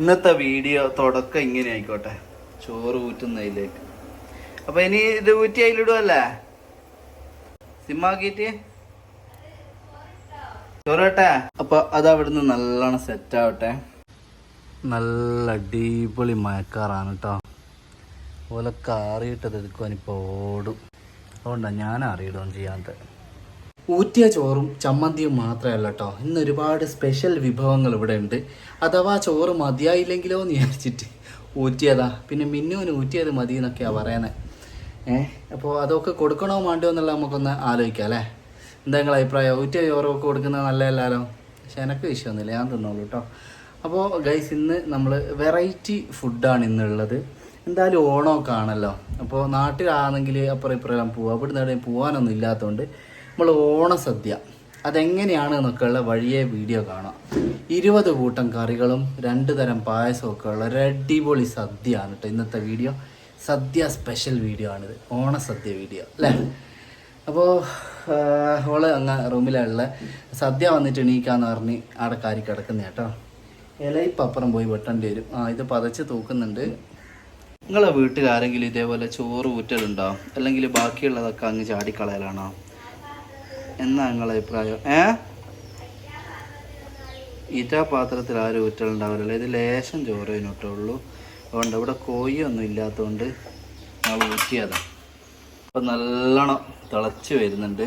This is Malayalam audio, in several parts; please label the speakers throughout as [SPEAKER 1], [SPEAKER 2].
[SPEAKER 1] ഇന്നത്തെ വീഡിയോ തുടക്കം ഇങ്ങനെ ആയിക്കോട്ടെ. ചോറ് ഊറ്റുന്നതിലേക്ക്. അപ്പൊ ഇനി ഇത് ഊറ്റി അതിലിടുവല്ലേ? സിമ്മാക്കിയിട്ട് ചോറട്ടെ? അപ്പൊ അത് അവിടുന്ന് നല്ലോണം സെറ്റ് ആവട്ടെ. നല്ല അടിപൊളി മയക്കാറാണ് കേട്ടോ അതുപോലെ കാറിയിട്ടത് എടുക്കുവാൻ ഇപ്പോൾ ഓടും. അതുകൊണ്ടാണ് ഞാൻ അറിയിടുകയും ചെയ്യാത്ത ഊറ്റിയ ചോറും ചമ്മന്തിയും മാത്രമല്ല കേട്ടോ ഇന്ന് ഒരുപാട് സ്പെഷ്യൽ വിഭവങ്ങൾ ഇവിടെ ഉണ്ട്. അഥവാ ചോറ് മതിയായില്ലെങ്കിലോ എന്ന് വിചാരിച്ചിട്ട് ഊറ്റിയതാ. പിന്നെ മിന്നുവിന് ഊറ്റിയത് മതി എന്നൊക്കെയാണ് പറയുന്നത് ഏഹ് അപ്പോൾ അതൊക്കെ കൊടുക്കണോ വേണ്ടോ എന്നുള്ള നമുക്കൊന്ന് ആലോചിക്കാം അല്ലേ? എന്താ നിങ്ങളെ അഭിപ്രായം? ഊറ്റിയ ചോറൊക്കെ കൊടുക്കുന്നത് നല്ലതല്ലാലോ? പക്ഷെ എനിക്ക് വിഷയമൊന്നുമില്ല. ഞാൻ തിന്നോളൂ കേട്ടോ അപ്പോൾ ഗൈസ് ഇന്ന് നമ്മൾ വെറൈറ്റി ഫുഡാണ് ഇന്നുള്ളത്. എന്തായാലും ഓണമൊക്കെ ആണല്ലോ. അപ്പോൾ നാട്ടിലാണെങ്കിൽ അപ്പുറം ഇപ്പുറം പോവുക ഇവിടുന്ന് എവിടെയും പോകാനൊന്നും ഇല്ലാത്തതുകൊണ്ട് നമ്മൾ ഓണസദ്യ അതെങ്ങനെയാണ് എന്നൊക്കെയുള്ള വഴിയെ വീഡിയോ കാണാം. ഇരുപത് കൂട്ടം കറികളും രണ്ട് തരം പായസവും ഒക്കെ ഉള്ള ഒരു അടിപൊളി സദ്യയാണ് കേട്ടോ ഇന്നത്തെ വീഡിയോ. സദ്യ സ്പെഷ്യൽ വീഡിയോ ആണിത്. ഓണസദ്യ വീഡിയോ അല്ലേ? അപ്പോൾ അവൾ അങ്ങ് റൂമിലുള്ള സദ്യ വന്നിട്ട് എണീക്കാന്ന് പറഞ്ഞ് അവിടെ കാരി കിടക്കുന്ന കേട്ടോ ഇലയിപ്പപ്പുറം പോയി വെട്ടേണ്ടി വരും. ആ ഇത് പതച്ച് തൂക്കുന്നുണ്ട്. നിങ്ങളെ വീട്ടിൽ ആരെങ്കിലും ഇതേപോലെ ചോറ് ഊറ്റലുണ്ടോ? അല്ലെങ്കിൽ ബാക്കിയുള്ളതൊക്കെ അങ്ങ് ചാടിക്കളയലാണോ? എന്നാ നിങ്ങളെ അഭിപ്രായം? ഏ? ഇതാ പാത്രത്തിൽ ആരും ഊറ്റലുണ്ടാവില്ല ഇത് ലേശം ചോറ് ഇതിനൊട്ടുള്ളൂ അതുകൊണ്ട് ഇവിടെ കോഴിയൊന്നും ഇല്ലാത്തതുകൊണ്ട് നമ്മൾ ഊറ്റിയതാണ് അപ്പം നല്ലോണം തിളച്ച് വരുന്നുണ്ട്.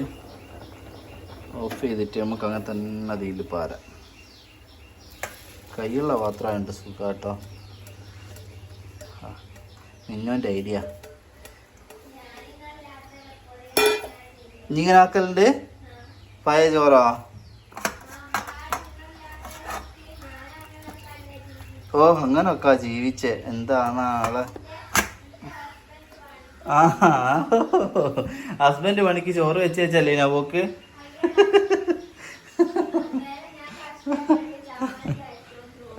[SPEAKER 1] ഓഫ് ചെയ്തിട്ട് നമുക്ക് അങ്ങനെ തന്നെ അതിൽ പാരാം. കൈയുള്ള പാത്രമുണ്ട് സുഖം കേട്ടോ മിന്നോന്റെ ഐഡിയ ഇങ്ങനെ ആക്കലുണ്ട്? പഴയ ഓ അങ്ങനൊക്കെ ജീവിച്ചേ. എന്താണ് ആളെ? ആ ഹസ്ബൻഡ് പണിക്ക് ചോറ് വെച്ച് വെച്ചല്ലേ നവോക്ക്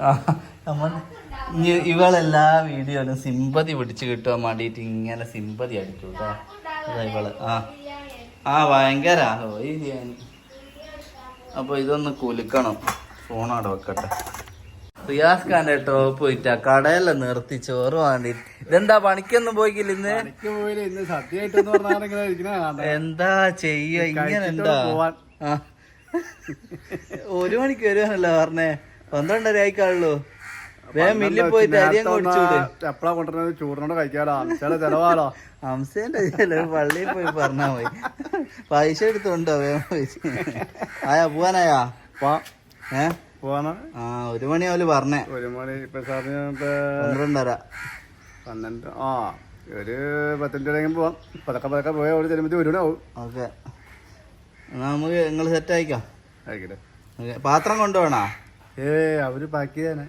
[SPEAKER 1] ആ, നമ്മ- ഇനി ഇവളെല്ലാ വീഡിയോയിലും സിമ്പതി പിടിച്ച് കിട്ടാൻ വേണ്ടിയിട്ട് ഇങ്ങനെ സിമ്പതി അടിച്ചു കേട്ടോ ഇവൾ. ആ. ആ ഭയങ്കര. ഓ ഈ അപ്പോൾ ഇതൊന്ന് കുലുക്കണം. ഫോൺ അവിടെ വെക്കട്ടെ. റിയാസ് ഖാന്റെ ടോപ്പ് പോയിട്ടാ കടയിലെ നിർത്തി ചോറ് വേണ്ടിട്ട്. ഇതെന്താ പണിക്കൊന്നും പോയിക്കില്ല ഇന്ന്? എന്താ ചെയ്യ ഇങ്ങനെ എന്താ? ഒരു മണിക്ക് വരുവാണല്ലോ പറഞ്ഞേ. പന്ത്രണ്ടര ആയിക്കാളുള്ളൂ
[SPEAKER 2] എപ്പഴാ കൊണ്ടുവരുന്നത്? ചൂടിനോട് കഴിക്കാലോ അംശയുടെ ചെലവാലോ
[SPEAKER 1] ഹംസേന്റെ ചെലവ് പള്ളിയിൽ പോയി പറഞ്ഞാ പോയി പൈസ എടുത്തോണ്ടോ ആയാ പോവാനായാ? ഏ? ആ ഒരു മണിയാവൽ പറഞ്ഞേ.
[SPEAKER 2] ഒരു മണി ഇപ്പൊ സാറിന്
[SPEAKER 1] പന്ത്രണ്ടര.
[SPEAKER 2] പന്ത്രണ്ട് ആ ഒരു പത്തിന്റെ ഇടയ്ക്കും പോവാം. പതക്കെ പതക്കെ പോയാൽ ഒരു ചെല്ലുമ്പോൾ ഒരു മണി ആവും
[SPEAKER 1] ഓക്കെ. എന്നാ നമുക്ക് നിങ്ങൾ സെറ്റ് ആയിക്കാം?
[SPEAKER 2] ആയിക്കട്ടെ.
[SPEAKER 1] പാത്രം കൊണ്ടുപോകണോ
[SPEAKER 2] ഏ അവർ പാക്ക് ചെയ്യാന്.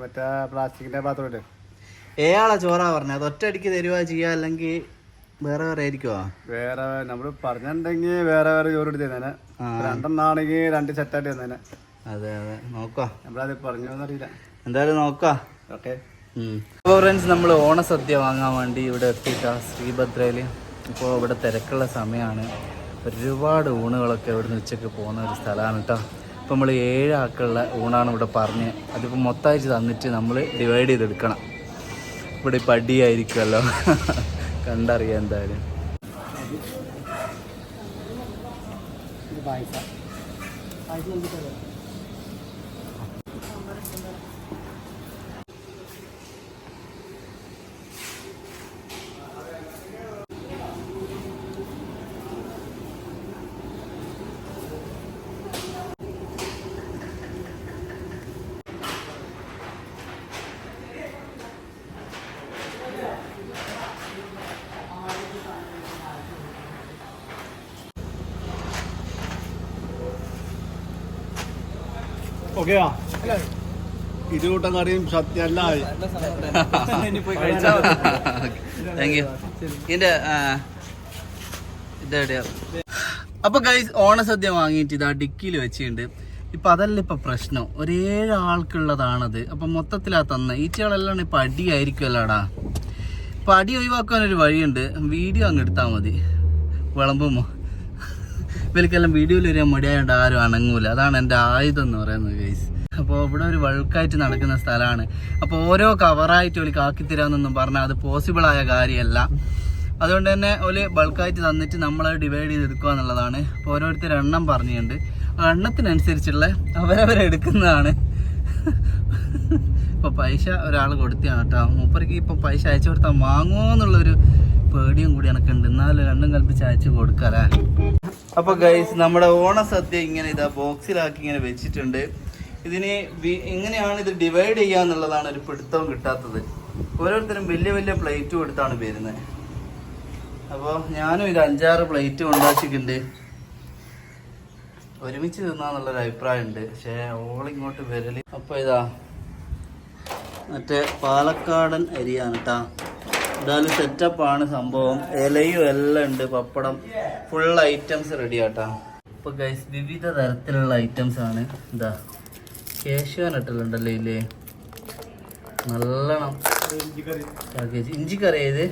[SPEAKER 2] മറ്റേ പ്ലാസ്റ്റിക്കിന്റെ
[SPEAKER 1] ഏയാളെ ചോറാ പറഞ്ഞ? അത് ഒറ്റയടിക്ക് തരുവാ ചെയ്യാ അല്ലെങ്കിൽ വേറെ വേറെ ആയിരിക്കുവാ?
[SPEAKER 2] വേറെ നമ്മൾ പറഞ്ഞിട്ടുണ്ടെങ്കിൽ വേറെ വേറെ ചോറ് എടുത്ത് തന്നെ. രണ്ടെണ്ണാണെങ്കിൽ രണ്ട് സെറ്റായിട്ട് തന്നെ
[SPEAKER 1] അതെ അതെ. നോക്കാം.
[SPEAKER 2] നമ്മളത് പറഞ്ഞോന്നറിയില്ല.
[SPEAKER 1] എന്തായാലും നോക്കാം.
[SPEAKER 2] ഓക്കെ.
[SPEAKER 1] അപ്പോൾ ഫ്രണ്ട്സ് നമ്മൾ ഓണസദ്യ വാങ്ങാൻ വേണ്ടി ഇവിടെ എത്തിയിട്ടാ ശ്രീഭദ്രയിൽ ഇപ്പോൾ ഇവിടെ തിരക്കുള്ള സമയമാണ് ഒരുപാട് ഊണുകളൊക്കെ ഇവിടുന്ന് ഉച്ചയ്ക്ക് പോകുന്ന ഒരു സ്ഥലമാണ് കേട്ടോ അപ്പോൾ നമ്മൾ ഏഴ് ആൾക്കുള്ള ഊണാണ് ഇവിടെ പറഞ്ഞ് അതിപ്പോൾ മൊത്തമായിട്ട് തന്നിട്ട് നമ്മൾ ഡിവൈഡ് ചെയ്തെടുക്കണം. ഇവിടെ ഇപ്പം അടിയായിരിക്കുമല്ലോ കണ്ടറിയാം എന്തായാലും.
[SPEAKER 2] ഓക്കെയാ? ഇരുകൂട്ടം കറിയും സത്യം എല്ലാം ആയി.
[SPEAKER 1] താങ്ക് യു ഇതിന്റെ ഇതെവിടെയാ? അപ്പൊ ഗൈസ് ഓണസദ്യ വാങ്ങിയിട്ട് ഇതാ ഡിക്കിയിൽ വെച്ചിട്ടുണ്ട്. ഇപ്പൊ അതല്ല ഇപ്പൊ പ്രശ്നം. ഒരേഴ് ആൾക്കുള്ളതാണത് അപ്പൊ മൊത്തത്തിലാ തന്ന. ഈച്ചകളെല്ലാം ഇപ്പൊ അടിയായിരിക്കുമല്ലോടാ ഇപ്പൊ അടി ഒഴിവാക്കാൻ ഒരു വഴിയുണ്ട്. വീഡിയോ അങ്ങ് എടുത്താൽ മതി. വിളമ്പുമോ? ഇവർക്കെല്ലാം വീഡിയോയിൽ വരാൻ മടിയായതുകൊണ്ട് ആരും അണങ്ങൂല അതാണ് എന്റെ ആയുധം എന്ന് പറയുന്നത് ഗൈസ് അപ്പോൾ ഇവിടെ ഒരു വഴുക്കായിട്ട് നടക്കുന്ന സ്ഥലമാണ് അപ്പോൾ ഓരോ കവറായിട്ട് ഒരു കാക്കി തരാമെന്നൊന്നും പറഞ്ഞാൽ അത് പോസിബിൾ ആയ കാര്യമല്ല അതുകൊണ്ട് തന്നെ ഒരു ബൾക്കായിട്ട് തന്നിട്ട് നമ്മളത് ഡിവൈഡ് ചെയ്തെടുക്കുക എന്നുള്ളതാണ്. അപ്പോൾ ഓരോരുത്തർ എണ്ണം പറഞ്ഞിട്ടുണ്ട്. എണ്ണത്തിനനുസരിച്ചുള്ള അവരവരെടുക്കുന്നതാണ് ഇപ്പൊ പൈസ ഒരാൾ കൊടുത്തതാണ് കേട്ടോ. മൂപ്പർക്ക് ഇപ്പോൾ പൈസ അയച്ചു കൊടുത്താൽ വാങ്ങുമോ എന്നുള്ളൊരു പേടിയും കൂടി എനിക്കുണ്ട് എന്നാലും രണ്ടും കൽപ്പിച്ച് അയച്ചു കൊടുക്കാല്ലേ? അപ്പൊ ഗൈസ് നമ്മുടെ ഓണ ഓണസദ്യ ഇങ്ങനെ ഇതാ ബോക്സിലാക്കി ഇങ്ങനെ വെച്ചിട്ടുണ്ട്. ഇതിന് എങ്ങനെയാണ് ഇത് ഡിവൈഡ് ചെയ്യുക എന്നുള്ളതാണ് ഒരു പിടുത്തവും കിട്ടാത്തത്. ഓരോരുത്തരും വലിയ വലിയ പ്ലേറ്റും എടുത്താണ് വരുന്നത്. അപ്പോൾ ഞാനും ഇത് അഞ്ചാറ് പ്ലേറ്റ് കൊണ്ടുവച്ചിട്ടുണ്ട് ഒരുമിച്ച് തിന്നാന്നുള്ളൊരു അഭിപ്രായമുണ്ട്. പക്ഷേ ഓളിങ്ങോട്ട് വരൽ. അപ്പോൾ ഇതാ മറ്റേ പാലക്കാടൻ അരിയാണ് കേട്ടാ എന്തായാലും സെറ്റപ്പാണ് സംഭവം. ഇലയും എല്ലാം ഉണ്ട് പപ്പടം. ഫുൾ ഐറ്റംസ് റെഡി ആട്ടാ. ഇപ്പൊ ഗൈസ് വിവിധ തരത്തിലുള്ള ഐറ്റംസ് ആണ്. എന്താ കേശവനട്ടുണ്ടല്ലോ ഇല്ലേ നല്ലോണം. ഇഞ്ചി ഇഞ്ചിക്കറി ഇത്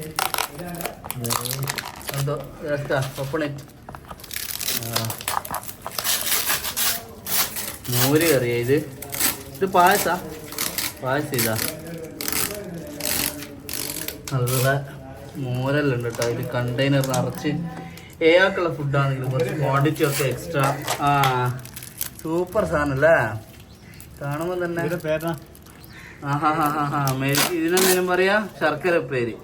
[SPEAKER 1] എന്തോ രസാ പപ്പണി മോര് കറിയാ ഇത്. ഇത് പായസ? പായസം ഇതാ. നല്ല മോരെല്ലാം ഉണ്ട് കേട്ടോ അതിൽ കണ്ടെയ്നർ നിറച്ച് ഏയാക്കുള്ള ഫുഡാണെങ്കിലും കുറച്ച് ക്വാണ്ടിറ്റി ഒക്കെ എക്സ്ട്രാ ആ സൂപ്പർ സാധനം അല്ലേ? കാണുമ്പോൾ തന്നെ മേരിക്ക് ഇതിനെന്തേലും പറയാ? ശർക്കര പേര്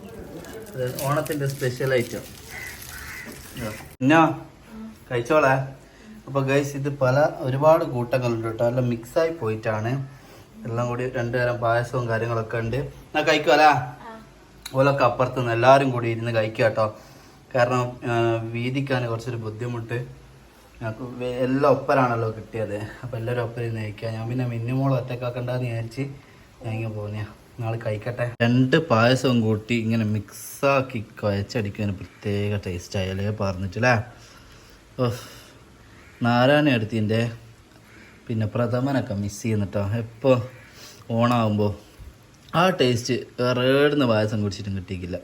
[SPEAKER 1] ഓണത്തിന്റെ സ്പെഷ്യൽ ഐറ്റം എന്നാ കഴിച്ചോളെ. അപ്പൊ ഗൈസ് ഇത് പല ഒരുപാട് കൂട്ടങ്ങളുണ്ട് കേട്ടോ. എല്ലാം മിക്സായി പോയിട്ടാണ്. എല്ലാം കൂടി രണ്ടുതരം പായസവും കാര്യങ്ങളൊക്കെ ഉണ്ട്. എന്നാ കഴിക്കുമല്ല ഓലൊക്കെ അപ്പുറത്ത് നിന്ന് എല്ലാവരും കൂടി ഇരുന്ന് കഴിക്കുക കേട്ടോ. കാരണം വീതിക്കാൻ കുറച്ചൊരു ബുദ്ധിമുട്ട്. ഞങ്ങൾക്ക് എല്ലാം ഒപ്പരാണല്ലോ കിട്ടിയത്. അപ്പം എല്ലാവരും ഒപ്പം ഇരുന്ന് കഴിക്കുക. ഞാൻ പിന്നെ മിന്നുമോൾ ഒറ്റക്കാക്കണ്ടെന്ന് വിചാരിച്ച് ഞാൻ ഇങ്ങനെ പോകുന്ന നാളെ കഴിക്കട്ടെ. രണ്ട് പായസവും കൂട്ടി ഇങ്ങനെ മിക്സാക്കി കുഴച്ചടിക്കാൻ പ്രത്യേക ടേസ്റ്റ് ആയാലേ പറഞ്ഞിട്ടില്ലേ ഓഹ് നാരായണ എടുത്തിന്റെ പിന്നെ പ്രഥമനൊക്കെ മിസ് ചെയ്യുന്നിട്ടോ എപ്പോൾ ഓണാകുമ്പോൾ ആ ടേസ്റ്റ് വേറെ ഏടുന്ന പായസം കുടിച്ചിട്ടും കിട്ടിയില്ല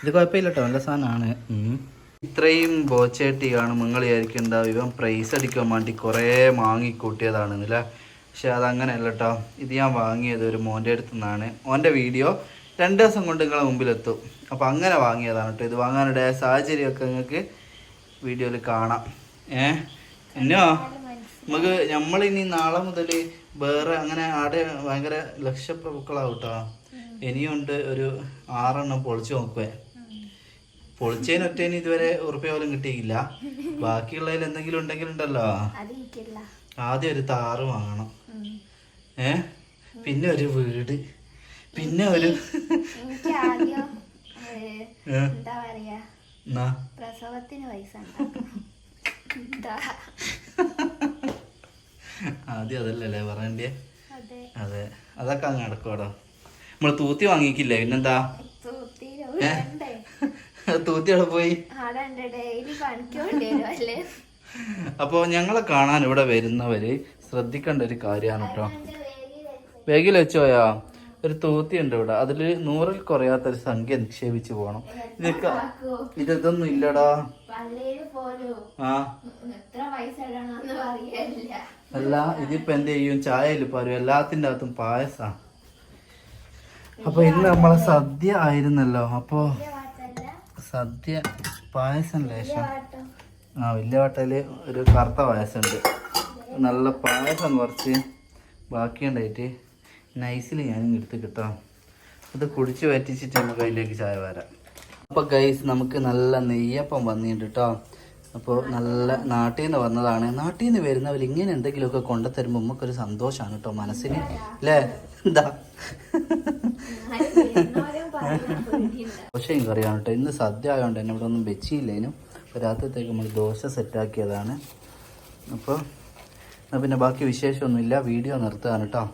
[SPEAKER 1] ഇത് കുഴപ്പമില്ല കേട്ടോ നല്ല സാധനമാണ്. ഇത്രയും ബോച്ചേട്ടി കാണും നിങ്ങൾ വിചാരിക്കണ്ട ഇവൻ പ്രൈസ് അടിക്കാൻ വേണ്ടി കുറേ കൂട്ടിയതാണെന്നില്ല പക്ഷെ അതങ്ങനെയല്ല കേട്ടോ ഇത് ഞാൻ വാങ്ങിയത് ഒരു മോന്റെ അടുത്തു നിന്നാണ് ഓന്റെ വീഡിയോ രണ്ട് ദിവസം കൊണ്ട് നിങ്ങളെ മുമ്പിലെത്തും. അപ്പോൾ അങ്ങനെ വാങ്ങിയതാണ് കേട്ടോ ഇത് വാങ്ങാനിടയ സാഹചര്യമൊക്കെ നിങ്ങൾക്ക് വീഡിയോയിൽ കാണാം. ഏ? എന്നോ നമുക്ക് നമ്മളിനി നാളെ മുതൽ വേറെ അങ്ങനെ ആടെ ഭയങ്കര ലക്ഷപ്രഭുക്കളാവും കേട്ടോ ഇനിയുണ്ട് ഒരു ആറെണ്ണം പൊളിച്ചു നോക്കുവേ. പൊളിച്ചതിന് ഒറ്റേന് ഇതുവരെ ഉറപ്പിയ പോലും കിട്ടിയില്ല. ബാക്കിയുള്ളതിൽ എന്തെങ്കിലും ഉണ്ടെങ്കിൽ ഉണ്ടല്ലോ. ആദ്യം ഒരു താറ് വാങ്ങണം. ഏ? പിന്നെ ഒരു വീട്. പിന്നെ ഒരു
[SPEAKER 3] എന്താ പറയാ? പ്രസവത്തിന് പൈസ
[SPEAKER 1] ആദ്യം അതല്ലേ പറയണ്ടേ?
[SPEAKER 3] അതെ.
[SPEAKER 1] അതെ. അതൊക്കെ അങ്ങ് നടക്കോടോ നമ്മൾ തൂത്തി വാങ്ങിക്കില്ലേ? പിന്നെന്താ? തൂത്തി അവിടെ പോയി?
[SPEAKER 3] അപ്പൊ
[SPEAKER 1] അപ്പോൾ ഞങ്ങളെ കാണാൻ ഇവിടെ വരുന്നവര് ശ്രദ്ധിക്കേണ്ട ഒരു കാര്യമാണ് കേട്ടോ.
[SPEAKER 3] വേഗിൽ വെച്ച്.
[SPEAKER 1] വെച്ചോയാ ഒരു തൂത്തി ഉണ്ട് ഇവിടെ. അതിൽ നൂറിൽ കുറയാത്ത ഒരു സംഖ്യ നിക്ഷേപിച്ച് പോകണം ഇതൊക്കെ ഇതൊന്നും ഇല്ലടാ. ആ. അല്ല ഇതിപ്പോ എന്ത് ചെയ്യും? ചായയിൽ പറയും എല്ലാത്തിന്റെ അകത്തും പായസാ. അപ്പൊ ഇന്ന് നമ്മളെ സദ്യ ആയിരുന്നല്ലോ അപ്പോ സദ്യ പായസം ലേശം ആ വലിയ വട്ടയിൽ ഒരു കറുത്ത പായസമുണ്ട്. നല്ല പായസം കുറച്ച് ബാക്കിയുണ്ടായിട്ട് നൈസിൽ ഞാനും എടുത്ത് കിട്ടാം. അത് കുടിച്ച് വറ്റിച്ചിട്ട് നമുക്ക് അതിലേക്ക് ചായ വരാം. അപ്പോൾ ഗൈസ് നമുക്ക് നല്ല നെയ്യപ്പം വന്നിട്ടുണ്ട് കേട്ടോ അപ്പോൾ നല്ല നാട്ടിൽ നിന്ന് വന്നതാണ്. നാട്ടിൽ നിന്ന് വരുന്നവർ ഇങ്ങനെ എന്തെങ്കിലുമൊക്കെ കൊണ്ടു കൊണ്ടുതരുമ്പോൾ നമുക്കൊരു സന്തോഷമാണ് കേട്ടോ മനസ്സിന് അല്ലേ എന്താ? ദോശയും കറിയാണ് കേട്ടോ ഇന്ന് സദ്യ ആയതുകൊണ്ട് തന്നെ ഇവിടെ ഒന്നും വെച്ചില്ലേനും. രാത്രിത്തേക്ക് നമ്മൾ ദോശ സെറ്റാക്കിയതാണ്. അപ്പോൾ പിന്നെ ബാക്കി വിശേഷമൊന്നുമില്ല. വീഡിയോ നിർത്തുകയാണ് കേട്ടോ